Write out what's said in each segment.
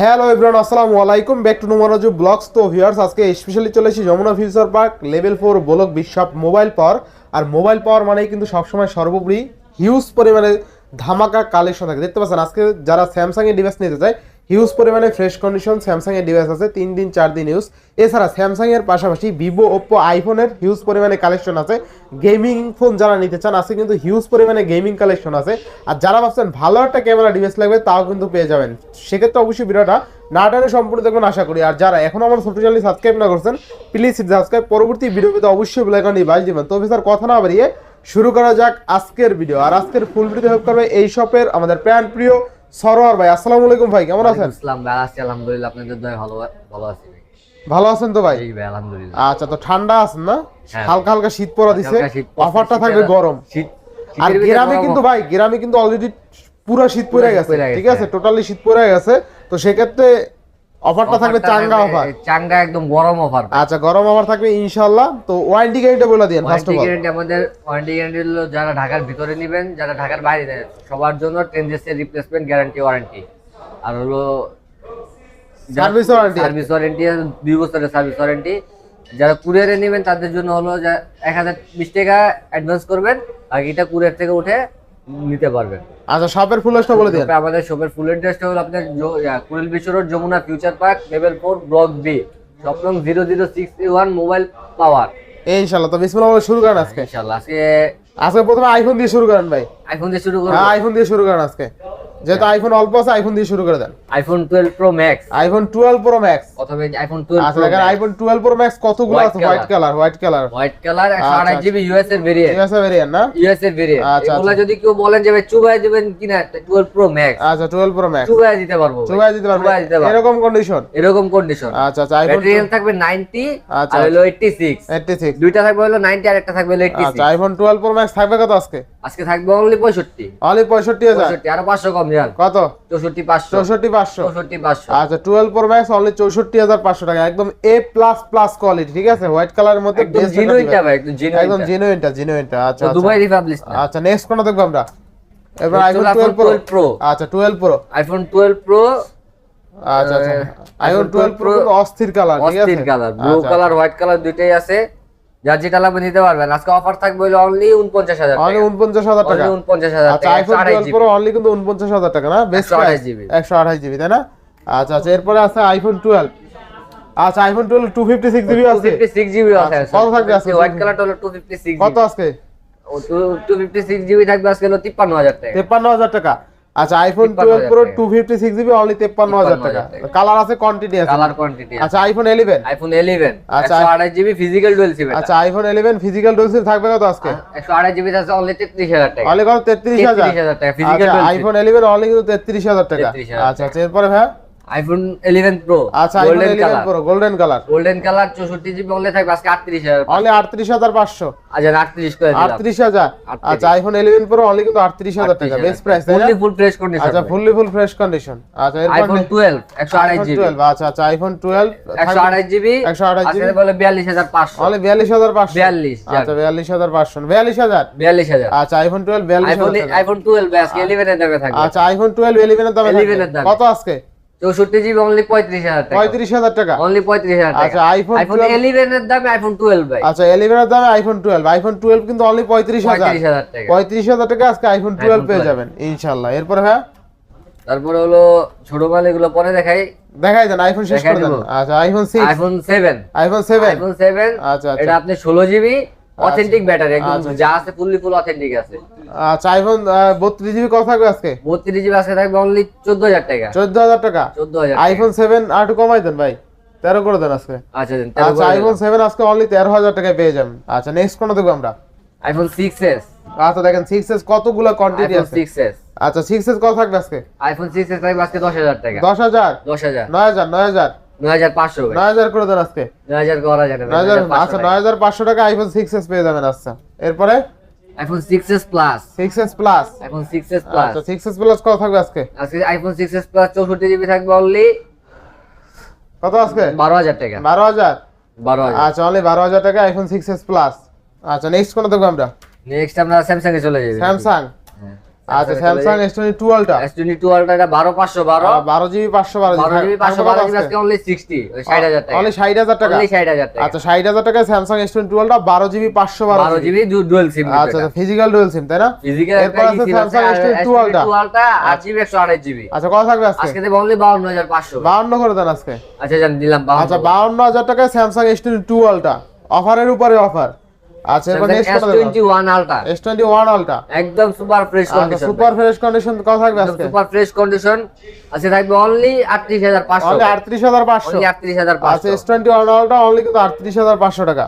Hello everyone আসসালামু আলাইকুম। Back to নোমারাজু ব্লগস তো ভিউয়ার্স আজকে স্পেশালি চলে এসেছি Jamuna future park level four block B shop mobile power আর মোবাইল পাওয়ার মানেই কিন্তু সবসময় সর্বোপরি হিউজ পরিমাণে ধামাকা কালেকশন থাকে। দেখতে পাচ্ছেন, আজকে যারা স্যামসাংয়ের ডিভাইস নিতে চায় হিউজ পরিমাণে ফ্রেশ কন্ডিশন স্যামসাং এর ডিভাইস আছে, তিন দিন, চার দিন ইউজ এছাড়া স্যামসাং এর পাশাপাশি ভিভো ওপ্পো আইফোনের হিউজ পরিমাণে কালেকশন আছে। গেমিং ফোন যারা নিতে চান, আজকে কিন্তু হিউজ পরিমাণে গেমিং কালেকশন আছে। আর যারা ভাবছেন ভালো একটা ক্যামেরা ডিভাইস লাগবে, তাও কিন্তু পেয়ে যাবেন। সেক্ষেত্রে অবশ্যই ভিডিওটা না টানে সম্পূর্ণ দেখবেন আশা করি। আর যারা এখন আমার ছোট চ্যানেল সাবস্ক্রাইব না করছেন প্লিজ সাবস্ক্রাইব পরবর্তী ভিডিওতে অবশ্যই বেলাইকনটি বাজ দিবেন। তো স্যার কথা না বাড়িয়ে শুরু করা যাক আজকের ভিডিও আর আজকের ফুল ভিডিও হেল্প করবে এই শপের আমাদের প্যান প্রিয় সরোয়ার ভাই আসসালামু আলাইকুম ভাই কেমন আছেন? আসসালাম ভাই আছি আলহামদুলিল্লাহ আপনাদের দয় ভালো ভালো আছি ভালো আছেন তো ভাই? ভাই আলহামদুলিল্লাহ। আচ্ছা তো ঠান্ডা আছেন না? হ্যাঁ। হালকা হালকা শীত পড়া দিছে। অফারটা থাকবে গরম। শীত আর গ্রামে কিন্তু ভাই গ্রামে কিন্তু অলরেডি পুরো শীত পড়ে গেছে। পড়ে গেছে, ঠিক আছে? টোটালি শীত পড়ে গেছে। তো সেক্ষেত্রে অফারটা থাকবে চাঙ্গা অফার চাঙ্গা একদম গরম অফার আচ্ছা গরম অফার থাকবে ইনশাআল্লাহ। তো ওয়ারেন্টি গ্যারান্টি বলে দিন ফার্স্ট অফ অল গ্যারান্টি আমাদের ওয়ারেন্টি গ্যারান্টি হলো যারা ঢাকার ভিতরে নেবেন যারা ঢাকার বাইরে নেবেন সবার জন্য টেন ডেজের রিপ্লেসমেন্ট গ্যারান্টি ওয়ারেন্টি আর হলো Service warranty। সার্ভিস ওয়ারেন্টি দুই বছরের সার্ভিস ওয়ারেন্টি যারা কুরিয়ারে নেবেন তাদের জন্য হলো এক হাজার বিশ টাকা অ্যাডভান্স করবেন আর এটা কুরিয়ার থেকে উঠে নিতে পারবেন। আচ্ছা শপের ফুল লিস্টটা বলে দিন আমাদের শপের ফুল অ্যাড্রেসটা হলো আপনার Kuril road Jamuna future park level four block B shop নং zero zero six one mobile power এই ইনশাআল্লাহ তো বিসমিল্লাহ বলে শুরু করেন আজকে। ইনশাল্লাহ আজকে আজকে প্রথমে আইফোন দিয়ে শুরু করেন ভাই। আইফোন দিয়ে শুরু করুন হ্যাঁ আইফোন দিয়ে শুরু করেন আজকে। যেহেতু আইফোন অল্প আছে আইফোন দিয়ে শুরু করে দেন। IPhone twelve pro max iPhone twelve pro max অথবা আইফোন টুয়েলভ আচ্ছা প্রো দেখেন আইফোন টুয়েলভ প্রো ম্যাক্স কতগুলো আছে? White colour white colour white colour একশো আচ্ছা, আঠাশ জিবি ইউএস এর ভেরিয়েন্ট ঠিক আছে ভেরিয়েন্ট না? ইউএস এর ভেরিয়েন্ট আচ্ছা, এগুলো আচ্ছা। যদি কেউ বলেন যে ভাই চুবাই দিবেন কিনা? টুয়েলভ প্রো ম্যাক্স আচ্ছা টুয়েলভ প্রো ম্যাক্স চুবাই দিতে পারব। চুবাই দিতে পারব। এরকম কন্ডিশন এরকম কন্ডিশন আচ্ছা আচ্ছা আইফোন ব্যাটারি থাকবে 90 আচ্ছা, হলো 86 86 দুইটা থাকবে হলো 90 আর একটা থাকবে হলো 86 আচ্ছা আইফোন টুয়েলভ প্রো ম্যাক্স থাকবে কত আজকে? আজকে থাকবে অনলি 65 অনলি পঁয়ষট্টি হাজার। 65 আর 500 কম। যান কত? 64 500 চৌষট্টি পাঁচশো। 64 500 আচ্ছা টুয়েলভ প্রো ম্যাক্স অনলি চৌষট্টি হাজার পাঁচশো টাকা। একদম এ প্লাস প্লাস কোয়ালিটি ঠিক আছে? হোয়াইট কালারের মধ্যে জেনুইনটা ভাই একদম জেনুইনটা জেনুইনটা আচ্ছা আচ্ছা। দুবাই রিপাবলিশ আচ্ছা নেক্সট কোনটা দেখব আমরা? এবার আইফোন হলো টুয়েলভ প্রো 12 আচ্ছা টুয়েলভ প্রো আইফোন 12 প্রো আচ্ছা আচ্ছা। আইফোন টুয়েলভ 12 প্রো অস্থির কালার ঠিক আছে? অস্থির colour blue colour white colour দুইটাই আছে। যার যেটা লাগবে নিতে পারবেন। আজকে অফার থাকবে হলো অনলি 49000 অনলি টাকা। উনপঞ্চাশ হাজার টাকা। অনলি 49000 আচ্ছা iPhone 128 twelve GB pro only কিন্তু উনপঞ্চাশ হাজার টাকা না? বেস্ট 128 GB একশো আঠাশ জিবি তাই না? আচ্ছা আচ্ছা এরপরে আছে আইফোন টুয়েলভ আচ্ছা iPhone twelve two fifty six GB আছে 256 জিবি আছে আচ্ছা, কত থাকবে আজকে? হোয়াইট কালারটা হলো 256 কত আজকে? 256 জিবি থাকবে আজকে হলো 53000 টাকা। তেপ্পান্ন হাজার টাকা। আচ্ছা আইফোন 12 প্রো টাকা। Two fifty six GB only তেপ্পান্ন হাজার টাকা। 53,000 টাকা। কালার আছে কোয়ান্টিটি আছে কালার কোয়ান্টিটি আচ্ছা আইফোন ইলেভেন আইফোন 11 আচ্ছা, 128 জিবি ফিজিক্যাল ডুয়াল সিম আচ্ছা iPhone eleven physical dual SIM থাকবে কত আজকে? 128 জিবি আছে অনলি 33000 টাকা। অনলি কত? তেত্রিশ হাজার? 33,000 টাকা ফিজিক্যাল আইফোন ইলেভেন অনলি কিন্তু তেত্রিশ হাজার টাকা। আচ্ছা আচ্ছা এরপরে হ্যাঁ আইফোন 11 প্রো আচ্ছা golden colour pro golden colour golden colour 64 GB only থাকবে আজকে 38000 অনলি আটত্রিশ হাজার পাঁচশো। আচ্ছা 38 করে দিলাম। আটত্রিশ হাজার। 38 আচ্ছা আইফোন ইলেভেন প্রো অনলি কিন্তু আটত্রিশ হাজার টাকা best price fully full fresh condition আচ্ছা ফুললি ফুল ফ্রেশ কন্ডিশন আচ্ছা এরপর আইফোন 12 128 জিবি 12 আচ্ছা আচ্ছা আইফোন টুয়েলভ 128 জিবি 128 জিবি বলে 42500 অনলি বিয়াল্লিশ হাজার পাঁচশো। 42 আচ্ছা বিয়াল্লিশ হাজার পাঁচশো। বিয়াল্লিশ হাজার? 42000 আচ্ছা আইফোন টুয়েলভ বিয়াল্লিশ আইফোন হাজার টাকা। আইফোন 12 আজকে 11 এর দামে থাকবে। আচ্ছা আইফোন টুয়েলভ ইলেভেন এর দামে 11 এর দামে। কত আজকে? 64 জিবি অনলি 35000 টাকা। পঁয়ত্রিশ হাজার টাকা? অনলি 35000 টাকা। আচ্ছা, আইফোন 12 11 এর দামে আইফোন 12 ভাই। আচ্ছা ইলেভেন এর দামে আইফোন টুয়েলভ আইফোন টুয়েলভ কিন্তু অনলি পঁয়ত্রিশ হাজার। টাকা। পঁয়ত্রিশ হাজার টাকা আজকে আইফোন টুয়েলভ পেয়ে যাবেন ইনশাল্লাহ এরপরে হ্যাঁ? তারপরে হলো ছোট মাল এগুলো পরে দেখাই। দেখাই দেন আইফোন শেষ করে দেন। আচ্ছা iPhone six iPhone 7 iPhone seven iPhone 7 আচ্ছা, আচ্ছা। এটা আপনি 16 জিবি অথেন্টিক ব্যাটারি একদম আচ্ছা, যা আছে ফুললি ফুল অথেন্টিক আছে। আচ্ছা আইফোন বত্রিশ জিবি কত থাকবে আজকে? 32 জিবি আজকে থাকবে অনলি 14000 টাকা। চোদ্দ হাজার টাকা। 14000 আইফোন সেভেন আর একটু কমাই দেন ভাই। তেরো করে দেন আজকে। আচ্ছা দেন আচ্ছা আইফোন সেভেন আজকে অনলি তেরো হাজার টাকায় পেয়ে যাবেন। আচ্ছা নেক্সট কোনটা দেখব আমরা? আইফোন 6s আচ্ছা দেখেন সিক্স এস কতগুলো কোয়ান্টিটি আছে? 6s আচ্ছা সিক্স এস কত থাকবে আজকে? আইফোন 6s থাকবে আজকে 10000 টাকা। দশ হাজার? 10000 নয় হাজার নয় হাজার। 9500 ভাই। নয় হাজার করে দেন আজকে। 9000 করা যাবে নয় হাজার আচ্ছা নয় হাজার পাঁচশো টাকা আইফোন সিক্স পেয়ে যাবেন আচ্ছা। এরপরে? IPhone 6s plus six S plus iPhone 6s plus আচ্ছা সিক্স এস প্লাস কত থাকবে আজকে? আজকে আইফোন 6s প্লাস 64 জিবি থাকবে অনলি কত আজকে? 12000 টাকা। বারো হাজার? 12000 আচ্ছা অনলি বারো হাজার টাকা আইফোন সিক্স এস প্লাস আচ্ছা নেক্সট কোনটা দেখব আমরা? নেক্সট আমরা স্যামসাং এ চলে যাই। স্যামসাং আচ্ছা Samsung S twenty two ultra S twenty two ultra এটা বারো পাঁচশো বারো। বারো জিবি পাঁচশো বারো বারো জিবি পাঁচশো বারো জিবি আজকে অনলি সিক্সটি ষাট হাজার টাকা। অনলি ষাট হাজার টাকা। অনলি ষাট হাজার টাকা। আচ্ছা ষাট হাজার টাকায় স্যামসাং এস টোয়েন্টি টু আলটা বারো জিবি পাঁচশো বারো বারো জিবি। ডুয়েল সিম আচ্ছা ফিজিক্যাল ডুয়েল সিম তাই না? ফিজিক্যাল এরপর আছে একশো আঠাশ জিবি। আচ্ছা কত থাকবে আজকে? আজকে দেবো অনলি বাউন্ন হাজার পাঁচশো। বাউন্ন করে দেন আজকে। আচ্ছা জান দিলাম আচ্ছা বাউন্ন হাজার টাকায় স্যামসাং এস টোয়েন্টি টু আলটা অফারের উপরে অফার আচ্ছা একদম সুপার ফ্রেশ আচ্ছা কন্ডিশন সুপার ফ্রেশ কন্ডিশন কত থাকবে আজকে? সুপার ফ্রেশ কন্ডিশন আজকে থাকবে অনলি আটত্রিশ হাজার পাঁচশো। অনলি আটত্রিশ হাজার পাঁচশো। অনলি আটত্রিশ হাজার আচ্ছা অনলি কিন্তু টাকা।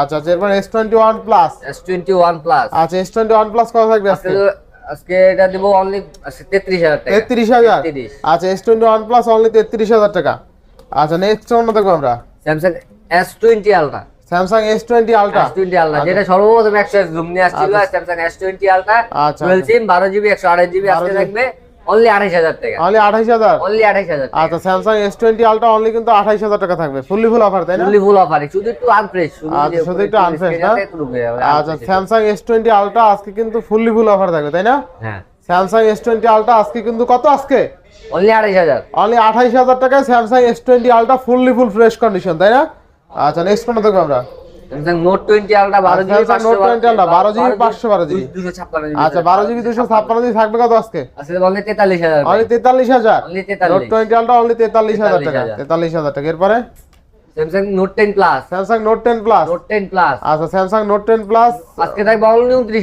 আচ্ছা আচ্ছা এরপর twenty one plus S twenty one plus আচ্ছা এস টোয়েন্টি ওয়ান প্লাস কত থাকবে আজকে? আজকে এটা দেবো অনলি তেত্রিশ হাজার টাকা। তেত্রিশ হাজার? আচ্ছা ওয়ান প্লাস অনলি তেত্রিশ হাজার টাকা। আচ্ছা নেক্সট দেখব আমরা। Samsung S twenty ultra S twenty ultra যেটা সর্বপ্রথম একশো জুম নিয়ে আসছিল স্যামসাং আচ্ছা, টুয়েলভ সিম বারো জিবি একশো আঠাশ জিবি আজকে 12 থাকবে অনলি আঠাইশ হাজার টাকা। অনলি আঠাইশ হাজার? অনলি আঠাইশ হাজার টাকা। আচ্ছা Samsung S twenty ultra only কিন্তু আঠাইশ হাজার টাকা থাকবে। ফুললি ফুল অফার তাই না? ফুললি ফুল অফার শুধু একটু আনফ্রেশ শুধু আচ্ছা, যে শুধু উপরে একটু unfresh screen না? আছে, একটু ঢুকে যাবে, আচ্ছা unfresh। Samsung S twenty ultra আজকে কিন্তু ফুললি ফুল অফার থাকবে তাই না? হ্যাঁ। স্যামসাং এস টোয়েন্টি আলট্রা আজকে কিন্তু কত আজকে? অনলি আড়াইশ হাজার। অনলি আঠাইশ হাজার টাকায় Samsung S twenty ultra fully full fresh condition তাই না? আচ্ছা নেক্সট কোনটা দেখব আমরা? স্যামসাং নোট টোয়েন্টি আলটা বারো GB Samsung Note 20 Ultra, 12 GB, 512 GB দুশো আচ্ছা জিবি জিবি থাকবে কত আজকে? অনলি অনলি নোট অনলি হাজার টাকা। 43,000 তেতাল্লিশ হাজার টাকা। এরপরে? Samsung note plus Samsung note ten plus note ten plus আচ্ছা স্যামসাং নোট প্লাস আজকে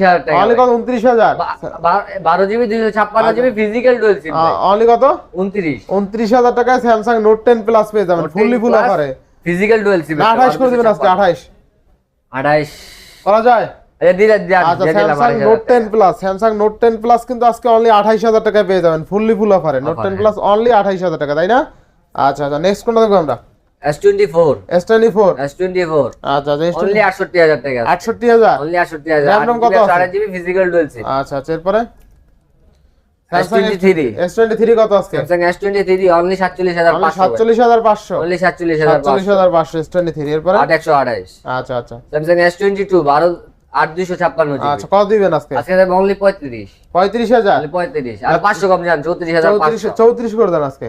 হাজার টাকা। অনলি কত? জিবি ছাপ্পান্ন GB physical dual SIM only কত? উনত্রিশ। উনত্রিশ হাজার টাকায় স্যামসাং নোট প্লাস পেয়ে যাবেন। ফুললি ফুল অফারে ফিজিক্যাল ডুয়েল সিম না আঠাইশ করে দিবেন আজকে আঠাইশ। আঠাইশ। করা যায়? আচ্ছা দিলে আচ্ছা Samsung note ten plus Samsung note ten plus কিন্তু আজকে অনলি আঠাইশ হাজার টাকায় পেয়ে যাবেন ফুললি ফুল অফারে নোট টেন প্লাস অনলি আঠাইশ হাজার টাকা তাই না? আচ্ছা আচ্ছা নেক্সট কোনটা দেখব আমরা? S twenty four S twenty four S twenty four আচ্ছা আচ্ছা অনলি আটষট্টি হাজার টাকা আটষট্টি হাজার? অনলি আটষট্টি হাজার। RAM কত আছে? আট ফিজিক্যাল ডুয়েল সিম আচ্ছা আচ্ছা এরপরে? S23 এস টোয়েন্টি থ্রি কত আজকে? Samsung S twenty three only সাতচল্লিশ হাজার অনলি পাঁচশো। সাতচল্লিশ হাজার পাঁচশো। অনলি সাতচল্লিশ হাজার সাতচল্লিশ হাজার পাঁচশো এস টোয়েন্টি থ্রি এরপরে? আট একশো আঠাইশ আচ্ছা আচ্ছা। স্যামসাং এস টোয়েন্টি টু বারো আট দুইশো ছাপ্পান্ন আচ্ছা কত দিবেন আজকে? আজকে অনলি আর পাঁচশো কম যান চৌত্রিশ হাজার চৌত্রিশ পাঁচশো। চৌত্রিশ করে দেন আজকে।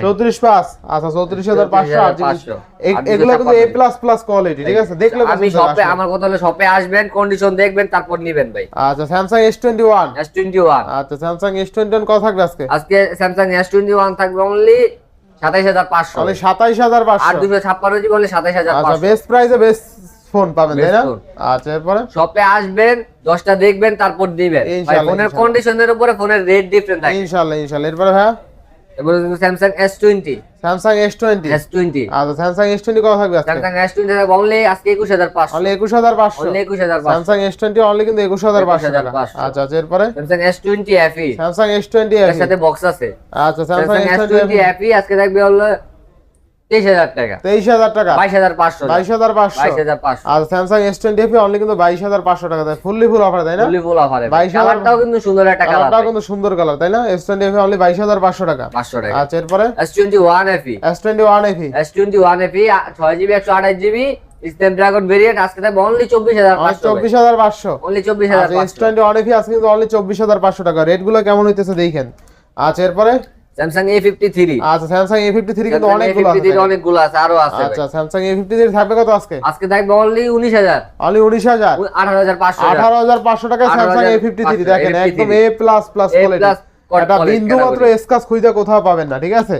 চৌত্রিশ পাঁচ। আচ্ছা চৌত্রিশ হাজার পাঁচশো আর জিনিস- 34,500 এ- আর এগুলো কিন্তু এ প্লাস প্লাস কোয়ালিটি ঠিক আছে? দেখলে আমি শপে আমার কথা হলো শপে আসবেন কন্ডিশন দেখবেন তারপর নিবেন ভাই। আচ্ছা Samsung S twenty one S twenty one আচ্ছা স্যামসাং এস টোয়েন্টি ওয়ান কত থাকবে আজকে? আজকে স্যামসাং এস টোয়েন্টি ওয়ান থাকবে অনলি সাতাইশ হাজার পাঁচশো। সাতাইশ হাজার আর পাঁচশো দুশো ছাপ্পান্ন জিবি অনলি সাতাইশ হাজার আচ্ছা বেস্ট প্রাইসে বেস্ট ফোন পাবেন তাই না? আচ্ছা এরপরে? শপে আসবেন দশটা দেখবেন তারপর দিবেন ফোনের কন্ডিশনের উপরে ফোনের রেট ডিফারেন্ট থাকে। ইনশাল্লাহ ইনশাল্লাহ। এরপরে হ্যাঁ এবার Samsung S twenty Samsung S twenty S twenty আচ্ছা স্যামসাং এস টোয়েন্টি কত থাকবে স্যামসাং এস টোয়েন্টি অনলি আজকে একুশ হাজার পাঁচশো। অনলি একুশ হাজার পাঁচশো। অনলি একুশ হাজার স্যামসাং এস টোয়েন্টি অনলি কিন্তু একুশ হাজার পাঁচশো টাকা। 21,500 আচ্ছা আচ্ছা এরপরে? Samsung S twenty FE Samsung S twenty এর সাথে বক্স আছে। আচ্ছা স্যামসাং এস টোয়েন্টি এফি আজকে থাকবে হলো তেইশ হাজার টাকা। তেইশ হাজার টাকা? বাইশ হাজার পাঁচশো। বাইশ হাজার পাঁচশো? বাইশ হাজার পাঁচশো। আর Samsung S twenty FE only কিন্তু বাইশ হাজার পাঁচশো টাকা দেয়। ফুললি ফুল অফার তাই না? ফুলি ফুল অফারে 22,000 কালারটাও কিন্তু সুন্দর একটা কালারটাও কিন্তু সুন্দর কালার তাই না? এস টোয়েন্টি এফি অনলি বাইশ হাজার পাঁচশো টাকা। পাঁচশো টাকা। আচ্ছা এরপরে? S twenty one FE S twenty one FE S twenty one FE ছয় জিবি একশো আঠাশ জিবি স্ন্যাপড্রাগন ভেরিয়েন্ট আজকে অনলি অনলি চব্বিশ হাজার আচ্ছা এস টোয়েন্টি ওয়ান এফি আজকে কিন্তু অনলি চব্বিশ হাজার পাঁচশো টাকা। রেটগুলো কেমন হইতেছে দেখেন। আচ্ছা এরপরে? স্যামসাং এ ফিফটি থ্রি আচ্ছা স্যামসাং এ ফিফটি থ্রি কিন্তু অনেকগুলো আছে? অনেকগুলো আছে আরও আছে আচ্ছা স্যামসাং এ ফিফটি থ্রি থাকবে কত আজকে? আজকে থাকবে অনলি উনিশ হাজার। অনলি উনিশ হাজার? আঠারো হাজার পাঁচশো আঠারো হাজার পাঁচশো টাকা স্যামসাং এ ফিফটি থ্রি 18,500 দেখেন একদম A কোয়ালিটি এটা বিন্দু মাত্র এসকাস খুঁজে কোথাও পাবেন না ঠিক আছে?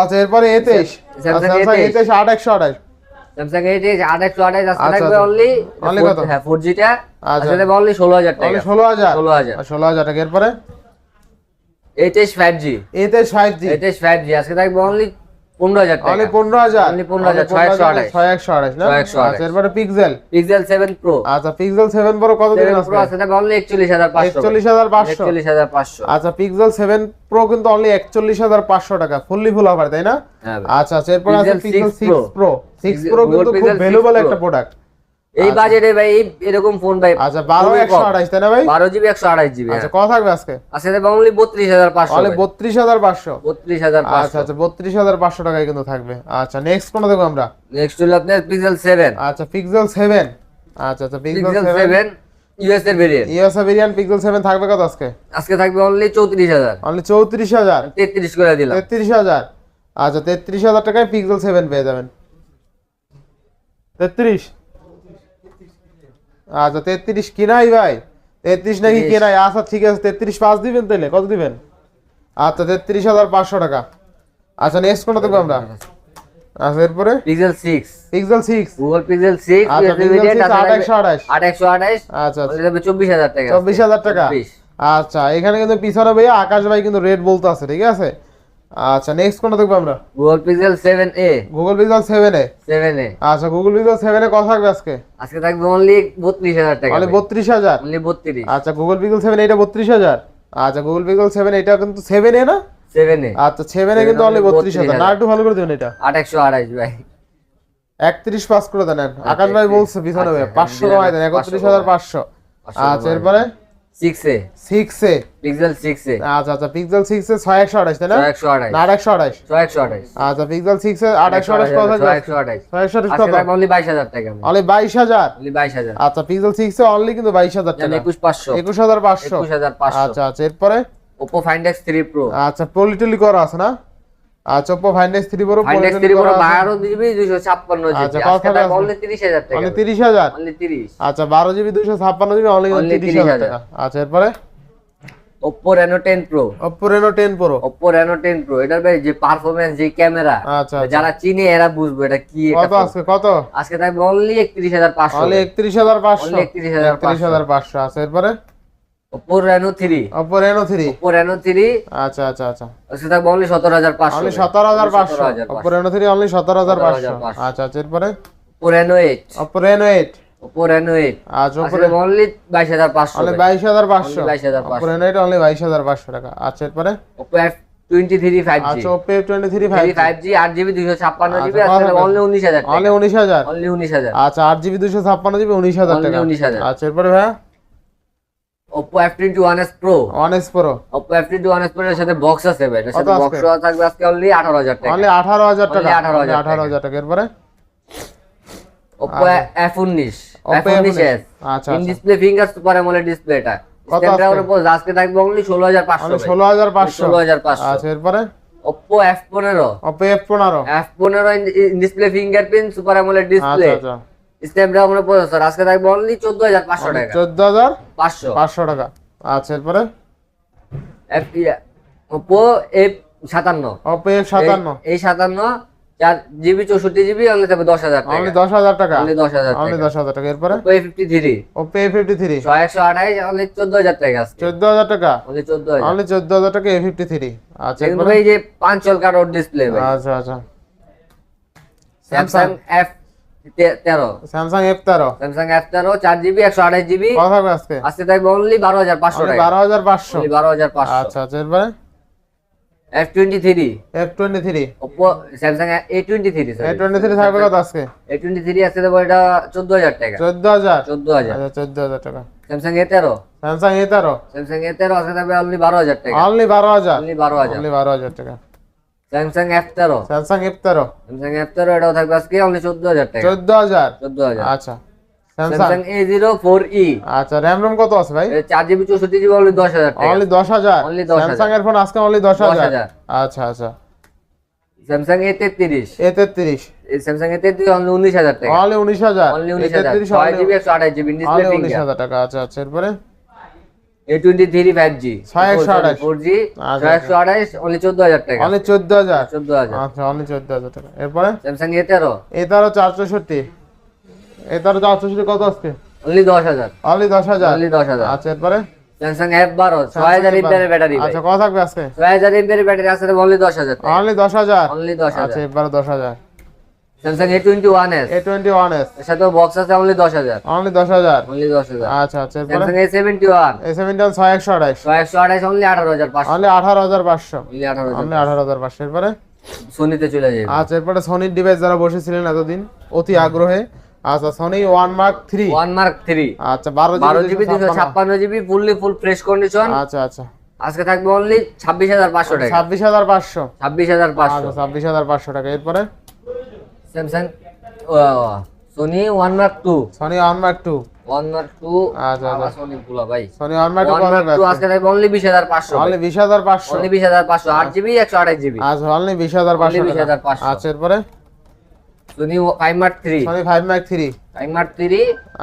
আচ্ছা এরপরে এ তেইশ। Samsung স্যামসাং এ A23 তেইশ। আট একশো আঠাশ। স্যামসাং এইট আট একশো আঠাশ আজকে আচ্ছা, থাকবে। অনলি কত? হ্যাঁ ফোর জিটা আচ্ছা। আজকে থাকবে অনলি ষোলো হাজার টাকা। অনলি ষোলো হাজার? ষোলো হাজার। ষোলো হাজার টাকা এরপরে? আজকে থাকবে অনলি পনেরো হাজার টাকা। অনলি পনেরো হাজার? Only 15,000, 628 ছয় একশো আঠাশ না? 628 আচ্ছা এরপরে পিক্সেল প্রো আচ্ছা পিক্সেল সেভেন প্রো কত থাকবে অনলি পাঁচশো। আচ্ছা পিক্সেল প্রো কিন্তু অনলি একচল্লিশ হাজার পাঁচশো টাকা। ফুললি ফুল অফার তাই না? হ্যাঁ আচ্ছা আচ্ছা এরপর আছে পিক্সেল 6 সিক্স প্রো প্রো কিন্তু খুব Pixel 6 ভ্যালুয়েবল একটা প্রোডাক্ট এই বাজেটে ভাই এরকম ফোন ভাই আচ্ছা বারো একশো। আঠাশ তাই না ভাই? বারো জিবি একশো আঠাশ জিবি আচ্ছা কত থাকবে আজকে। আজকে থাকবে অনলি বত্রিশ হাজার পাঁচশো বত্রিশ হাজার পাঁচশো। বত্রিশ হাজার আচ্ছা আচ্ছা বত্রিশ হাজার পাঁচশো টাকায় কিন্তু থাকবে। আচ্ছা নেক্সট কোনটা দেখব আমরা। নেক্সট হলো আপনার পিক্সেল সেভেন আচ্ছা পিক্সেল সেভেন আচ্ছা আচ্ছা পিক্সেল সেভেন ইউএস এর variant USA variant Pixel seven থাকবে কত আজকে? আজকে থাকবে অনলি চৌত্রিশ হাজার। অনলি চৌত্রিশ হাজার? তেত্রিশ করে দিলাম। তেত্রিশ হাজার। আচ্ছা তেত্রিশ হাজার টাকায় পিক্সেল সেভেন পেয়ে যাবেন। তেত্রিশ। আচ্ছা তেত্রিশ কিনাই ভাই। তেত্রিশ নাকি 30 কিনাই? আচ্ছা ঠিক আছে তেত্রিশ পাঁচ দিবেন তাহলে কত দিবেন? আচ্ছা তেত্রিশ হাজার পাঁচশো টাকা। আচ্ছা নেক্সট কোনটা দেখব আমরা? আচ্ছা এরপরে? Pixel six Pixel six Google Pixel six আচ্ছা পিক্সেল আচ্ছা টাকা। চব্বিশ হাজার টাকা। আচ্ছা এখানে কিন্তু পিছনে ভাইয়া আকাশ ভাই কিন্তু রেট বলতে আছে ঠিক আছে? আচ্ছা নেক্সট কোনটা দেখব আমরা? Google Pixel seven A Google Pixel seven A seven A আচ্ছা গুগল পিক্সেল সেভেন এ কত থাকবে আজকে? আজকে থাকবে অনলি বত্রিশ হাজার টাকা অনলি বত্রিশ হাজার? অনলি বত্রিশ। আচ্ছা গুগল পিক্সেল সেভেন এটা বত্রিশ হাজার? আচ্ছা গুগল পিক্সেল সেভেন এটা কিন্তু সেভেন এ না? সেভেন এ আচ্ছা সেভেন এ কিন্তু অনলি বত্রিশ হাজার। না একটু ভালো করে দেবেন এটা। আট একশো আঠাশ ভাই। একত্রিশ পাস করে দেন। আকাশ ভাই বলছে পিছনে ভাই আচ্ছা, পাঁচশো দিলাম, কমাই দেন। একত্রিশ হাজার পাঁচশো। পাঁচশো আচ্ছা এরপরে? Six A. Six A. Pixel six A. আচ্ছা আচ্ছা পিক্সেল সিক্স এ ছয় একশো আঠাশ তাই না? ছয় একশো আঠাশ। না আট একশো আঠাশ। ছয় একশো আঠাশ। আচ্ছা পিক্সেল সিক্স এ আট একশো আঠাশ কত আঠাশ। ছয় একশো আঠাশ কত? থাকবে অনলি বাইশ হাজার টাকা। অনলি বাইশ হাজার? অনলি বাইশ হাজার। আচ্ছা পিক্সেল সিক্স এ অনলি কিন্তু বাইশ হাজার টাকা। একুশ পাঁচশো। একুশ হাজার পাঁচশো। একুশ হাজার পাঁচশো। আচ্ছা আচ্ছা এরপরে? ফাইন্ড এক্স থ্রি প্রো আচ্ছা পলিটলি করা আছে না? আচ্ছা Oppo pro find X three pro বারো জিবি দুইশো ছাপ্পান্ন আচ্ছা, জিবি। আজকে অনলি তিরিশ হাজার টাকা অনলি তিরিশ হাজার? অনলি তিরিশ। আচ্ছা বারো জিবি দুশো ছাপ্পান্ন জিবি অনলি হাজার 30,000 টাকা। আচ্ছা এরপরে? Reno ten pro Oppo Reno ten pro Oppo Reno ten pro এটার ভাই যে পারফরমেন্স যে ক্যামেরা আচ্ছা আচ্ছা। যারা চিনে এরা বুঝবে এটা কি এটা কত আজকে? কত? আজকে অনলি একত্রিশ হাজার পাঁচশো। অনলি একত্রিশ হাজার পাঁচশো। Only 31,500 একত্রিশ হাজার পাঁচশো। আচ্ছা এরপরে? আচ্ছা আচ্ছা আচ্ছা। আজকে থাকবে অনলি সতেরো হাজার পাঁচশো। অনলি সতেরো হাজার পাঁচশো। ওপো থ্রি অনলি সতেরো হাজার পাঁচশো। 17,500 আচ্ছা আচ্ছা এরপরে? Oppo Reno eight Oppo Reno eight Oppo Reno eight আচ্ছা ওপো আজকে অনলি বাইশ হাজার পাঁচশো। অনলি বাইশ হাজার পাঁচশো। Only 22,500 Oppo Reno eight only বাইশ হাজার পাঁচশো টাকা। আচ্ছা এরপরে? Oppo F twenty three five G আচ্ছা Oppo twenty three five three five G আট জিবি দুইশো ছাপ্পান্ন আচ্ছা, অনলি অনলি অনলি আচ্ছা জিবি দুশো উনিশ হাজার টাকা। 19,000 আচ্ছা এরপরে ভাইয়া? Pro one S pro Oppo F twenty one S pro এর সাথে বক্স আছে ভাই। এর সাথে বক্স? থাকবে আজকে অনলি আঠারো হাজার টাকা। অনলি আঠারো হাজার টাকা? Only 18,000 আঠারো হাজার টাকা। এরপরে? Oppo উনিশ। F19 এস আচ্ছা ইন আচ্ছা display finger super AMOLED display এটা। স্ন্যাপড্রাগনের? উপর আজকে থাকবে অনলি ষোলো হাজার পাঁচশো অনলি ষোলো হাজার পাঁচশো। ষোলো হাজার পাঁচশো। আচ্ছা এরপরে? ওপো এফ পনেরো। এফ পনেরো। ডিসপ্লে ফিঙ্গারপ্রিন্ট সুপার অ্যামোলেড আচ্ছা ডিসপ্লে আচ্ছা। স্ন্যাপড্রাগনের প্রসেসর আজকে থাকবে অনলি চোদ্দ হাজার পাঁচশো টাকা। চোদ্দ হাজার পাঁচশো। পাঁচশো টাকা। আচ্ছা এরপরে? F Oppo F Oppo F এই- এই সাতান্ন চার জিবি চৌষট্টি জিবি অনলি থাকবে দশ হাজার টাকা। অনলি দশ হাজার টাকা? অনলি দশ হাজার অনলি দশ হাজার টাকা। এরপরে? Oppo A fifty three Oppo A fifty three ছয় একশো আঠাইশ অনলি চোদ্দ হাজার টাকা চোদ্দ হাজার টাকা? অনলি চোদ্দ হাজার অনলি চোদ্দ হাজার টাকা এ ফিফটি থ্রি আচ্ছা এরপরে? ভাই যে পাঁচল কারোর ডিসপ্লে আচ্ছা আচ্ছা। স্যামসাং এফ তেরো। স্যামসাং এফ তেরো। স্যামসাং এফ তেরো চার জিবি একশো আঠাইশ জিবি আজকে? আজকে থাকবে অনলি বারো হাজার পাঁচশো টাকা। বারো হাজার পাঁচশো। বারো হাজার পাঁচশো। আচ্ছা আচ্ছা এরপরে? F twenty three F twenty three Oppo Samsung A twenty three A twenty three থাকবে কত আজকে? এ টোয়েন্টি থ্রি আজকে দেবো এটা চোদ্দ হাজার টাকা। চোদ্দ হাজার? চোদ্দ হাজার। আচ্ছা চোদ্দ হাজার টাকা। স্যামসাং এ তেরো। স্যামসাং এ তেরো। স্যামসাং এ তেরো আজকে থাকবে অনলি বারো হাজার টাকা। অনলি বারো হাজার? অনলি বারো হাজার। অনলি বারো হাজার টাকা। স্যামসাং এফ তেরো স্যামসাং এফ তেরো স্যামসাং এফ তেরো এটাও থাকবে আজকে অনলি চোদ্দ হাজার টাকা। চোদ্দ হাজার চোদ্দ হাজার আচ্ছা Samsung. A zero four E আচ্ছা র্যাম রোম কত আছে ভাই? চার জিবি চৌষট্টি জিবি অনলি দশ হাজার টাকা। অনলি দশ হাজার Only 10,000 স্যামসাং এর ফোন আজকে অনলি দশ 10,000 হাজার আচ্ছা আচ্ছা। স্যামসাং এ তেত্রিশ। এ তেত্রিশ। স্যামসাং এ তেত্রিশ অনলি উনিশ হাজার টাকা। অনলি উনিশ হাজার। অনলি উনিশ হাজার। ছয় জিবি একশো আঠাশ জিবি ডিসপ্লে উনিশ হাজার টাকা। আচ্ছা আচ্ছা এরপরে? A twenty three five G ছয় একশো আঠাশ। ফোর জি আচ্ছা, ছয় একশো আঠাশ অনলি চোদ্দ হাজার টাকা। অনলি চোদ্দ হাজার চোদ্দ হাজার আচ্ছা অনলি চোদ্দ টাকা। এরপরে? চার চৌষট্টি এ তারও চার চৌষট্টি কত হাজার অনলি দশ হাজার অনলি দশ হাজার আচ্ছা এরপরে? বারো ছয় হাজার এমপিয়ারের ব্যাটারি আচ্ছা কত থাকবে আজকে? ছয় হাজার এমপিয়ারের ব্যাটারি আছে অনলি দশ হাজার টাকা। অনলি দশ হাজার অনলি দশ আচ্ছা হাজার এবারে দশ হাজার Samsung A twenty one S A twenty one S এর সাথে বক্স আছে অনলি দশ হাজার। অনলি দশ হাজার? অনলি দশ হাজার। আচ্ছা আচ্ছা Samsung A seventy one A seventy one ছয় একশো আঠাইশ ছয় একশো আঠাশ অনলি আঠারো হাজার পাঁচশো। অনলি আঠারো হাজার পাঁচশো। অনলি আঠারো হাজার অনলি আঠারো হাজার পাঁচশো। এরপরে? সোনিতে চলে যাবে। আচ্ছা এরপরে সনির ডিভাইস যারা বসেছিলেন এতদিন অতি আগ্রহে। আচ্ছা Sony one mark three one mark three আচ্ছা বারো বারো জিবি জিবি দুশো ছাপ্পান্ন। GB fully full fresh condition আচ্ছা আচ্ছা। আজকে থাকবে অনলি ছাব্বিশ হাজার পাঁচশো টাকা। ছাব্বিশ হাজার পাঁচশো। ছাব্বিশ হাজার পাঁচশো। আচ্ছা ছাব্বিশ হাজার পাঁচশো টাকা। এরপরে? Samsung Sony one mark two Sony one mark two one mark two আচ্ছা। সোনি গুলা ভাই। সনি ওয়ান মার্ক টু আজকে থাকবে অনলি বিশ হাজার পাঁচশো অনলি বিশ হাজার পাঁচশো। অনলি বিশ হাজার পাঁচশো আট জিবি একশো আঠাশ জিবি। আচ্ছা অনলি বিশ হাজার পাঁচশো Only 20,500 টাকা। আচ্ছা এরপরে? Sony five mark three Sony five mark three five mark three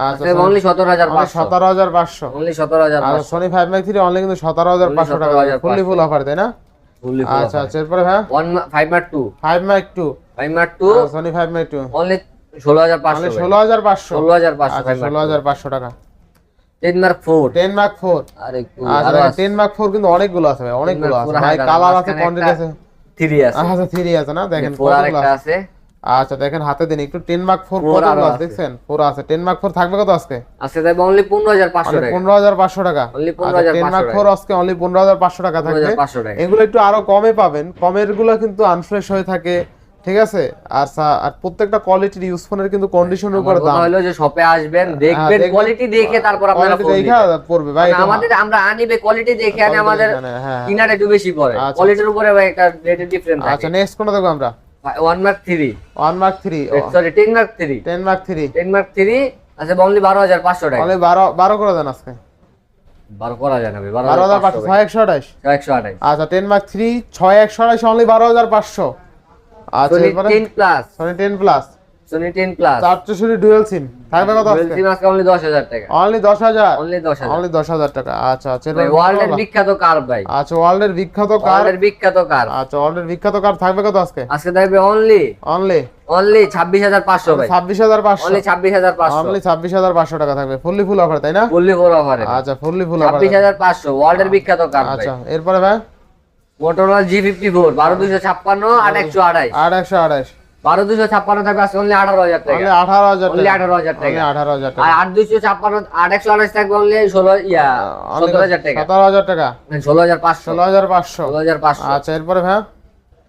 আচ্ছা অনলি সতেরো হাজার পাঁচশো। সতেরো হাজার পাঁচশো। অনলি সতেরো হাজার পাঁচশো। Sony five mark three only কিন্তু সতেরো হাজার পাঁচশো টাকা। 17,500 ফুললি ফুল অফার তাই না? আচ্ছা আচ্ছা এরপরে ভাই one five mark two five mark two five mark 2 Sony 5 mark 2 only ষোলো হাজার পাঁচশো অনলি ষোলো হাজার পাঁচশো। ষোলো হাজার পাঁচশো আচ্ছা ষোলো হাজার পাঁচশো টাকা। Ten mark four ten mark four আরে একটু আচ্ছা টেন মার্ক ফোর কিন্তু অনেকগুলো আছে ভাই অনেকগুলো আছে। ভাই কালার আছে কোয়ান্টিটি আছে। থ্রি আছে। আচ্ছা থ্রি আছে না? দেখেন 4 আরেকটা আছে। আচ্ছা দেখেন হাতে দিন একটু টেন মার্ক ফোর Four কতগুলো আরও আছে। দেখছেন? ফোর আছে। টেন মার্ক ফোর থাকবে কত আজকে? আজকে থাকবে অনলি পনেরো হাজার পাঁচশো টাকা। পনেরো হাজার পাঁচশো টাকা। Only 15,500 টেন মার্ক ফোর আজকে অনলি পনেরো হাজার পাঁচশো টাকা থাকবে। টাকা। এগুলো একটু আরও কমে পাবেন। কমেরগুলো কিন্তু আনফ্রেশ হয়ে থাকে। ঠিক আছে? আর আর প্রত্যেকটা কোয়ালিটির ইউজ ফোনের কিন্তু কন্ডিশনের উপর দাম। হলো যে শপে আসবেন দেখবেন হ্যাঁ, কোয়ালিটি দেখে তারপর আপনারা ফোন দেখা পড়বে। ভাই আমাদের আমরা আনিবে কোয়ালিটি দেখে আনি আমাদের হ্যাঁ, হ্যাঁ। কিনার একটু বেশি পড়ে। আচ্ছা। কোয়ালিটির উপরে ভাই একটা রেটের ডিফারেন্স আচ্ছা নেক্সট কোনটা দেখব আমরা? One mark three one mark three sorry ten mark three ten mark three ten mark three আচ্ছা অনলি বারো হাজার পাঁচশো টাকা। অনলি বারো বারো করে দেন আজকে। বারো করা যায় না বারো হাজার পাঁচশো ছয় একশো আঠাশ। একশো আঠাশ। আচ্ছা টেন মার্ক থ্রি ছয় একশো আঠাশ অনলি বারো হাজার পাঁচশো। আচ্ছা ten plus ten plus Sony 10 Plus 400 dual sim থাকবে কত সিম আজকে? অনলি 10000 টাকা। অনলি 10000 অনলি 10000 অনলি 10000 টাকা। আচ্ছা আচ্ছা ভাই ওয়ার্ল্ডের বিখ্যাত কার ভাই। আচ্ছা ওয়ার্ল্ডের বিখ্যাত কার ওয়ার্ল্ডের বিখ্যাত কার আচ্ছা ওয়ার্ল্ডের বিখ্যাত কার থাকবে কত আজকে? আজকে থাকবে অনলি অনলি অনলি 26500 ভাই। 26500 অনলি 26500 অনলি 26500 টাকা থাকবে। ফুললি ফুল অফার তাই না? ফুললি ফুল অফার আচ্ছা ফুললি ফুল অফার 26500 ওয়ার্ল্ডের বিখ্যাত কার ভাই। আচ্ছা এরপরে ভাই? Motorola G54 12256 আর 128 আর 128 বারো দুশো ছাপ্পান্ন থাকবে আজকে অনলি আঠারো হাজার টাকা। আঠারো হাজার অনলি আঠারো হাজার টাকা। আঠারো হাজার আর টাকা আট দুশো ছাপ্পান্ন আট একশো আঠাশ থাকবে অনলি ষোলো ইয়া সতেরো হাজার টাকা। সতেরো হাজার টাকা? ষোলো হাজার পাঁচশো। ষোলো হাজার পাঁচশো। ষোলো হাজার পাঁচশো। আচ্ছা এরপরে ভাই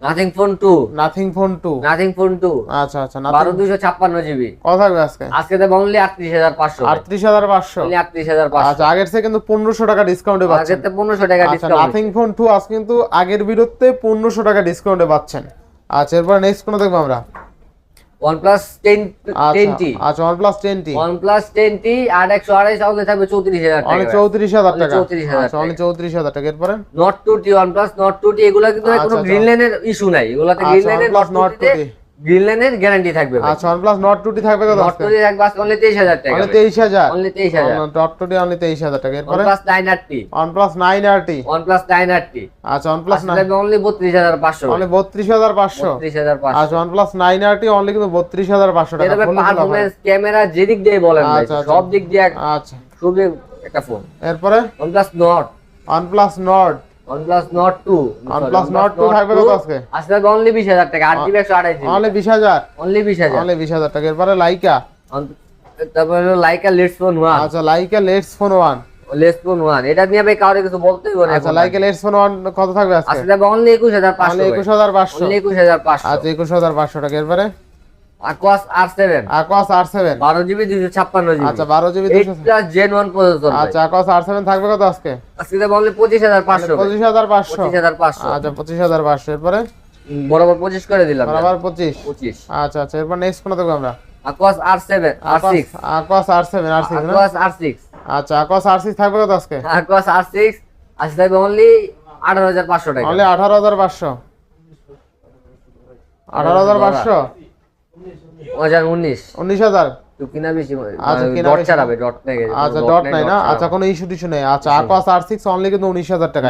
nothing phone two nothing phone two nothing phone two আচ্ছা আচ্ছা বারো দুশো ছাপ্পান্ন জিবি কত থাকবে আজকে? আজকে দেবো অনলি আটত্রিশ হাজার পাঁচশো। আটত্রিশ হাজার পাঁচশো। আটত্রিশ হাজার পাঁচশো। আচ্ছা আগের থেকে কিন্তু পনেরোশো টাকা ডিসকাউন্টে পাচ্ছেন। পনেরোশো টাকা ডিসকাউন্ট নাথিং ফোন টু আজ কিন্তু আগের বিরুদ্ধে পনেরোশো টাকা ডিসকাউন্টে পাচ্ছেন। আচ্ছা এরপর নেক্সট কোন দেখব আমরা? প্লাস টেন টেন টি আচ্ছা OnePlus ওয়ান প্লাস টেন আর ওয়ান প্লাস টেন টি আট একশো আড়াইশ থাকবে চৌত্রিশ হাজার অনলি টাকা। চৌত্রিশ হাজার টাকা। 34,000 আচ্ছা চৌত্রিশ হাজার টাকা। এরপরে? Nord two T one plus Nord two T এগুলো কিন্তু ভাই কোনো আচ্ছা, গ্রিন লাইনের ইস্যু নাই। এগুলাতে গ্রিন আচ্ছা, লাইনের Note Nord two 2T green লাইনের গ্যারান্টি থাকবে আচ্ছা one plus Nord two T থাকবে কত নট আজকে টু টি থাকবে আজকে অনলি তেইশ হাজার টাকা অনলি তেইশ হাজার? অনলি তেইশ হাজার। ডট টি অনলি তেইশ হাজার টাকা। ওয়ান এরপরে plus nine R T one plus R T nine আচ্ছা ওয়ান প্লাস আজকে থাকবে অনলি বত্রিশ হাজার পাঁচশো। অনলি বত্রিশ হাজার পাঁচশো। বত্রিশ হাজার পাঁচশো। আচ্ছা one plus nine R only কিন্তু বত্রিশ হাজার পাঁচশো টাকা। offer। পারফরমেন্স ক্যামেরা যেদিক দিয়ে বলেন ভাই আচ্ছা, আচ্ছা। সব দিক দিয়ে আচ্ছা। খুবই একটা ফোন এরপরে? One plus Nord one plus Nord one plus Nord two OnePlus Nord 2 থাকবে কত আজকে? আজকে অনলি বিশ হাজার টাকা আট জিবি একশো অনলি হাজার? অনলি হাজার। অনলি বিশ হাজার টাকা। এরপরে লাইকা তারপরে হলো লাইকা লেটস ফোন আচ্ছা Laika let's phone let's phone এটা নিয়ে ভাই কাউরে কিছু বলতেই আচ্ছা লাইকা লেটস ফোন কত থাকবে আজকে? আজকে অনলি অনলি পাঁচশো পাঁচশো। অনলি পাঁচশো। আচ্ছা পাঁচশো টাকা। এরপরে? Aquos R seven Aquos R seven বারো জিবি দুশো ছাপ্পান্ন জিবি। আচ্ছা বারো জিবি এইট দুশো প্লাস জেন ওয়ান প্রসেসর আচ্ছা আকোয়াস আর সেভেন থাকবে কত আজকে? আজকে পাঁচশো পঁচিশ। হাজার পাঁচশো। পাঁচশো আচ্ছা পঁচিশ হাজার পাঁচশো। এরপরে? বরাবর পঁচিশ করে দিলাম বরাবর পঁচিশ। পঁচিশ। আচ্ছা আচ্ছা এরপর নেক্সট কোনো দেখব আমরা? Aquos R seven R six Aquos R seven R six না? আকোয়াস আর সিক্স আচ্ছা আকোয়াস আর সিক্স থাকবে কত আজকে? আকোয়াস আর সিক্স আজকে থাকবে অনলি আঠারো হাজার পাঁচশো টাকা। অনলি আঠারো হাজার পাঁচশো। আঠারো হাজার উনিশ। উনিশ হাজার? কিনা বেশি আচ্ছা, কিনা ডট বেশি। ছাড়াবে ডট থেকে আচ্ছা ডট নাই না? আচ্ছা কোনো ইস্যু টিস্যু নেই। আচ্ছা আকোয়াস আর সিক্স অনলি কিন্তু উনিশ হাজার টাকা।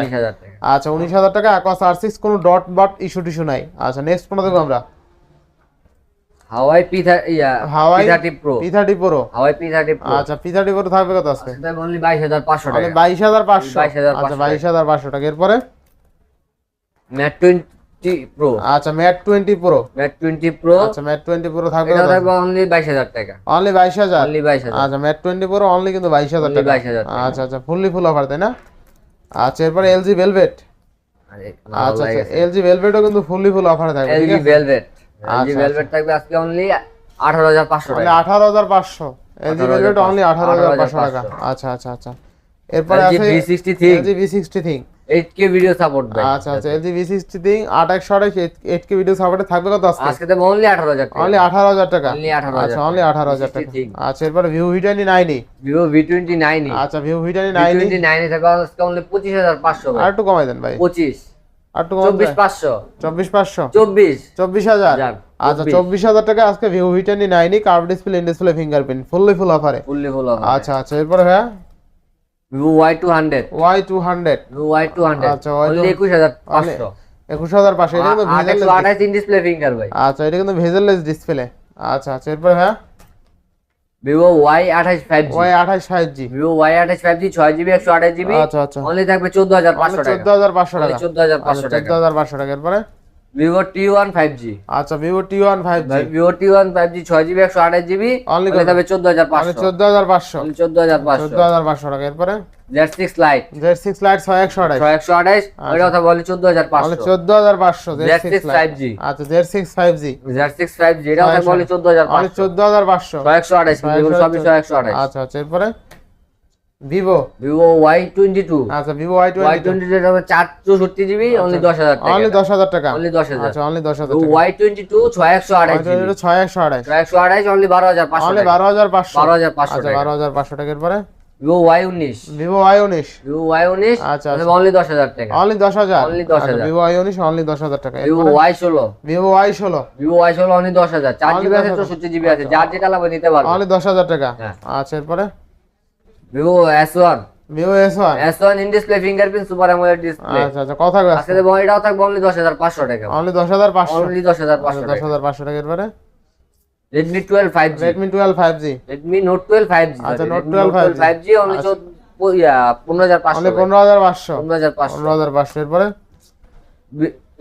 আচ্ছা উনিশ হাজার টাকা আকোয়াস আর সিক্স কোনো ডট বাট ইস্যু টিস্যু নাই। আচ্ছা নেক্সট কোনো দেখব আমরা। Huawei P yeah Huawei P pro P thirty pro Huawei P thirty pro আচ্ছা পি থার্টি প্রো থাকবে কত অনলি বাইশ হাজার পাঁচশো টাকা। বাইশ হাজার পাঁচশো। 22,500 আচ্ছা বাইশ হাজার পাঁচশো টাকা। এরপরে? ম্যাট টোয়েন্টি প্রো আচ্ছা Mate twenty pro Mate pro আচ্ছা ম্যাট টোয়েন্টি প্রো থাকবে এটা থাকবে অনলি টাকা। অনলি বাইশ হাজার? অনলি বাইশ হাজার। আচ্ছা ম্যাট টোয়েন্টি প্রো অনলি কিন্তু বাইশ হাজার Only টাকা। 22,000 টাকা। আচ্ছা আচ্ছা ফুললি ফুল অফার তাই না? আচ্ছা এরপরে এলজি ভেলভেট আচ্ছা আচ্ছা এলজি ভেলভেটও কিন্তু ফুললি ফুল অফার থাকবে এলজি ভেলভেট এলজি ভেলভেট থাকবে আজকে অনলি আঠারো হাজার পাঁচশো অনলি টাকা। আঠারো হাজার পাঁচশো। এলজি ভেলভেট অনলি আঠারো হাজার পাঁচশো টাকা। আচ্ছা আচ্ছা আচ্ছা। এরপরে আছে V60 Think। LG V sixty ThinQ eight K video support ভাই আচ্ছা আচ্ছা এলজি ভি সিক্সটি তিন আট একশো আঠাশ এইট কে ভিডিও সাপোর্টে থাকবে কত আজকে? আজকে দেবো অনলি আঠারো হাজার টাকা। অনলি আঠারো হাজার টাকা? Only 18,000 আচ্ছা অনলি আঠারো হাজার টাকা। আচ্ছা এরপরে vivo V twenty nine e vivo V twenty nine আচ্ছা vivo V twenty V nine e twenty নাইনে থাকবে আজকে অনলি পঁচিশ হাজার পাঁচশো আর একটু কমাই দেন ভাই। পঁচিশ। আর একটু কমাই চব্বিশ পাঁচশো। চব্বিশ পাঁচশো। চব্বিশ। চব্বিশ হাজার। আচ্ছা 24 চব্বিশ হাজার টাকা আজকে vivo V twenty nine e curve display in display fingerprint fully full অফারে ফুললি ফুল আচ্ছা আচ্ছা এরপরে হ্যাঁ vivo Y two hundred Y two hundred Y two hundred আচ্ছা, একুশ হাজার পাঁচশো। একুশ হাজার পাঁচশো এটা কিন্তু আট একশো ভেজেল আঠাশ ইন ডিসপ্লে ফিঙ্গার ভাই। আচ্ছা এটা কিন্তু ভেজেললেস ডিসপ্লে আচ্ছা আচ্ছা এরপরে হ্যাঁ? ভিভো ওয়াই আঠাশ ফাইভ জি ওয়াই আঠাশ ফাইভ জি ভিভো ওয়াই আঠাশ ফাইভ জি ছয় জিবি একশো আঠাশ জিবি আচ্ছা আচ্ছা। অনলি থাকবে চোদ্দ হাজার পাঁচশো চোদ্দ টাকা। হাজার পাঁচশো টাকা। চোদ্দ হাজার পাঁচশো চোদ্দ টাকা। হাজার পাঁচশো টাকা। এরপরে? Vivo T one five G আচ্ছা vivo T one five G vivo T one five G ছয় জিবি একশো আঠাশ জিবি অনলি কত? চোদ্দ হাজার মানে পাঁচশো চোদ্দ হাজার পাঁচশো। অনলি চোদ্দ হাজার পাঁচশো। চোদ্দ হাজার পাঁচশো টাকা। এরপরে? Z six lite Z six lite ছয় একশো আঠাশ। ছয় একশো আঠাশ ওইটা কথা বলে চোদ্দ হাজার মানে পাঁচশো চোদ্দ হাজার পাঁচশো জেড সিক্স ফাইভ জি আচ্ছা Z six five G Z six five G এটাও কথা বলে চোদ্দ হাজার মানে পাঁচশো চোদ্দ হাজার পাঁচশো। ছয় একশো আঠাশ এগুলো সবই ছয় একশো আঠাশ। আচ্ছা আচ্ছা এরপরে? Vivo vivo Y twenty two আচ্ছা ভিভো ওয়াই টোয়েন্টি টু চার চৌষট্টি জিবি অনলি দশ হাজার টাকা। অনলি দশ হাজার টাকা? অনলি দশ হাজার। আচ্ছা অনলি দশ হাজার ওয়াই টোয়েন্টি টু ছয় একশো আঠাশ ছয় একশো আঠাশ ছয় একশো আঠাশ অনলি বারো হাজার পাঁচশো অনলি বারো হাজার পাঁচশো। বারো হাজার পাঁচশো আচ্ছা বারো হাজার পাঁচশো টাকা এরপরে? ভিভো ওয়াই উনিশ ভিভো ওয়াই উনিশ ভিভো ওয়াই উনিশ আচ্ছা, অনলি দশ হাজার টাকা। অনলি দশ হাজার? Only 10,000 ভিভো ওয়াই উনিশ অনলি দশ হাজার টাকা। ভিভো ওয়াই ষোলো। ভিভো ওয়াই ষোলো। ভিভো ওয়াই ষোলো অনলি দশ হাজার। চার জিবি আছে 10,000 চৌষট্টি জিবি আছে। যার যেটা লাগবে নিতে পারবে। অনলি দশ হাজার টাকা। হ্যাঁ। আচ্ছা এরপরে? Vivo S one vivo S one S one in display fingerprint super AMOLED display আচ্ছা আচ্ছা কথা আজকে দেবো এটাও থাকবে অনলি দশ হাজার পাঁচশো টাকা। অনলি দশ হাজার পাঁচশো? অনলি দশ হাজার পাঁচশো দশ টাকা এরপরে? G Redmi twelve five G Redmi Note twelve five G আচ্ছা, Note 12 5G five G only পনেরো হাজার পাঁচশো। অনলি পনেরো হাজার পাঁচশো। পনেরো হাজার পাঁচশো। পনেরো হাজার পাঁচশো এরপরে?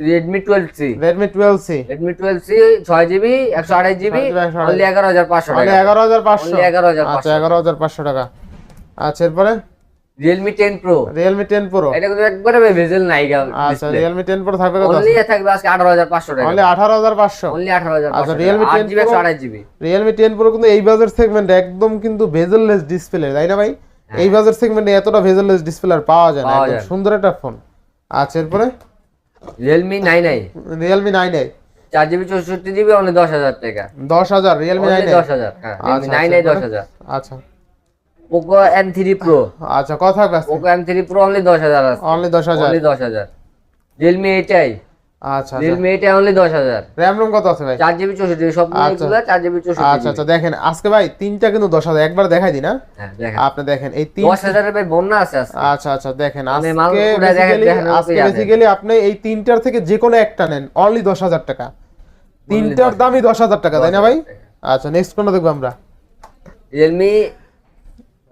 Redmi twelve C Redmi twelve C Redmi twelve C ছয় জিবি একশো আঠাশ জিবি 128 অনলি এগারো হাজার পাঁচশো অনলি টাকা। এগারো হাজার পাঁচশো। Only 11,500 আচ্ছা এগারো হাজার পাঁচশো টাকা। আচ্ছা এরপরে? Realme ten pro Realme ten pro এটা কিন্তু একবারে ভেজেল নাই আচ্ছা রিয়েলমি টেন প্রো থাকবে কত? অনলি থাকবে আজকে আঠারো হাজার পাঁচশো টাকা। অনলি আঠারো হাজার পাঁচশো? অনলি আঠারো হাজার আচ্ছা, Realme 10 Pro- GB Realme ten কিন্তু এই বাজার সেগমেন্টে একদম কিন্তু ভেজেললেস ডিসপ্লে তাই না ভাই? এই বাজার সেগমেন্টে এতটা ভেজেললেস ডিসপ্লে আর পাওয়া যায় না। একদম সুন্দর একটা ফোন আচ্ছা এরপরে? নাইন আই চার জিবি চৌষট্টি জিবি অনলি দশ হাজার টাকা। দশ হাজার রিয়েলমি নাইন দশ হাজার হ্যাঁ আচ্ছা, নাইন আচ্ছা, আচ্ছা পোকো এম থ্রি প্রো আচ্ছা কথা থাকবে Poco M three pro only দশ হাজার আছে। অনলি দশ হাজার? অনলি দশ হাজার। রিয়েলমি এইট আই আচ্ছা রিয়েলমি আই অনলি দশ হাজার। র্যাম রোম কত আছে ভাই? চার জিবি চৌষট্টি সব আচ্ছা। চার জিবি চৌষট্টি আচ্ছা আচ্ছা দেখেন আজকে ভাই তিনটা কিন্তু দশ হাজার একবার দেখাই দিই না? হ্যাঁ আপনি দেখেন এই তিন দশ হাজারের ভাই বন্যা আছে আচ্ছা আচ্ছা দেখেন আজকে। বেসিক্যালি আপনি এই তিনটার থেকে যে কোনো একটা নেন অনলি দশ হাজার টাকা। তিনটার দামই দশ হাজার টাকা তাই না ভাই? আচ্ছা নেক্সট কোনটা দেখব আমরা? Realme yeah Narzo Narzo। Sixty pro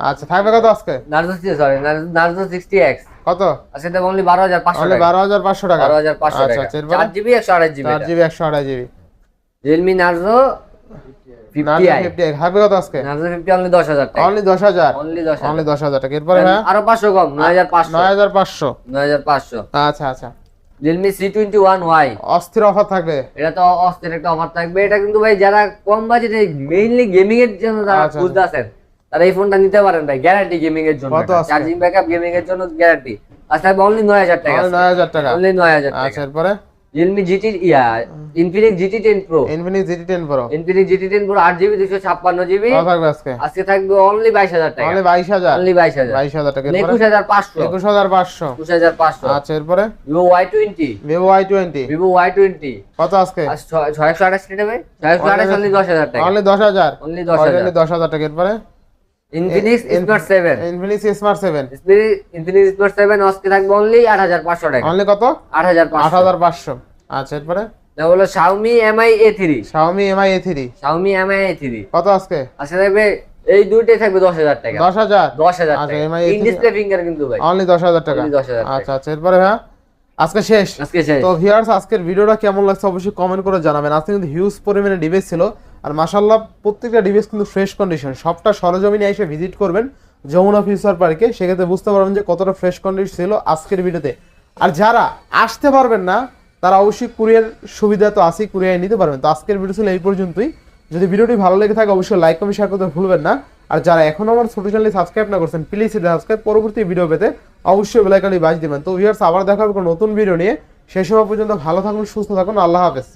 আচ্ছা থাকবে কত আজকে? Narzo sorry Narzo sixty X কত? আজকে দেবো অনলি বারো হাজার পাঁচশো বারো হাজার পাঁচশো টাকা। বারো হাজার পাঁচশো আচ্ছা টাকা। আচ্ছা চার জিবি একশো আঠাশ জিবি চার জিবি একশো আড়াই জিবি রিয়েলমি নার্জো আচ্ছা আচ্ছা। ওয়ান ওয়াই অস্থির অফার থাকবে। এটা তো অস্থির একটা অফার থাকবে। এটা কিন্তু ভাই যারা কম বাজেটে মেইনলি গেমিং এর জন্য যারা আচ্ছা, খুঁজতে আছেন তারা এই ফোনটা নিতে পারেন ভাই গ্যারান্টি গেমিং এর জন্য চার্জিং ব্যাকআপ গেমিং এর জন্য গ্যারান্টি আচ্ছা অনলি নয় হাজার টাকা অনলি নয় হাজার টাকা। অনলি নয় হাজার আচ্ছা টাকা। এরপরে? Realme GT yeah Infinix GT ten pro Infinix GT ten pro Infinix GT ten pro আট জিবি দুশো ছাপ্পান্ন জিবি আজকে। আজকে থাকবে অনলি বাইশ হাজার টাকা। অনলি বাইশ হাজার। অনলি বাইশ হাজার। বাইশ হাজার টাকা। একুশ হাজার পাঁচশো। একুশ হাজার পাঁচশো। একুশ হাজার পাঁচশো। আচ্ছা এরপরে? Vivo Y twenty vivo Y twenty vivo Y twenty কত আজকে? ছয় একশো আঠাশ ছয় একশো আঠাশ অনলি দশ হাজার টাকা। অনলি দশ হাজার। অনলি দশ হাজার। দশ হাজার টাকা। এরপরে? Infinix smart seven Infinix smart seven Infinix smart seven আজকে থাকবে অনলি টাকা। অনলি কত? আচ্ছা এরপরে? এটা হলো কত আজকে? আজকে থাকবে এই দুইটাই থাকবে টাকা। আচ্ছা, টাকা। MI ইন ডিসপ্লে ফিঙ্গার কিন্তু ভাই। অনলি দশ হাজার টাকা। Only 10,000 আচ্ছা আচ্ছা এরপরে হ্যাঁ? আজকে শেষ। আজকে শেষ। তো ভিউয়ার্স আজকের ভিডিওটা কেমন লাগছে অবশ্যই কমেন্ট করে জানাবেন। আজকে কিন্তু হিউজ পরিমাণে ডিভাইস ছিল। আর মাশাল্লাহ প্রত্যেকটা ডিভাইস কিন্তু ফ্রেশ কন্ডিশন সবটা সরজমিনে এসে ভিজিট করবেন যমুনা ফিউচার পার্কে সেক্ষেত্রে বুঝতে পারবেন যে কতটা ফ্রেশ কন্ডিশন ছিল আজকের ভিডিওতে আর যারা আসতে পারবেন না, তারা অবশ্যই কুরিয়ার সুবিধা তো আছেই কুরিয়ার নিতে পারবেন। তো আজকের ভিডিও ছিল এই পর্যন্তই। যদি ভিডিওটি ভালো লেগে থাকে, অবশ্যই লাইক কমেন্ট শেয়ার করতে ভুলবেন না। আর যারা এখন আমার ছোট চ্যানেলে সাবস্ক্রাইব না করছেন প্লিজ সেটা সাবস্ক্রাইব পরবর্তী ভিডিও পেতে অবশ্যই বেলাইকানি বাজ দিবেন। তো ভিউয়ার্স আবার দেখা হবে নতুন ভিডিও নিয়ে। সেই সময় পর্যন্ত ভালো থাকুন, সুস্থ থাকুন। আল্লাহ হাফেজ।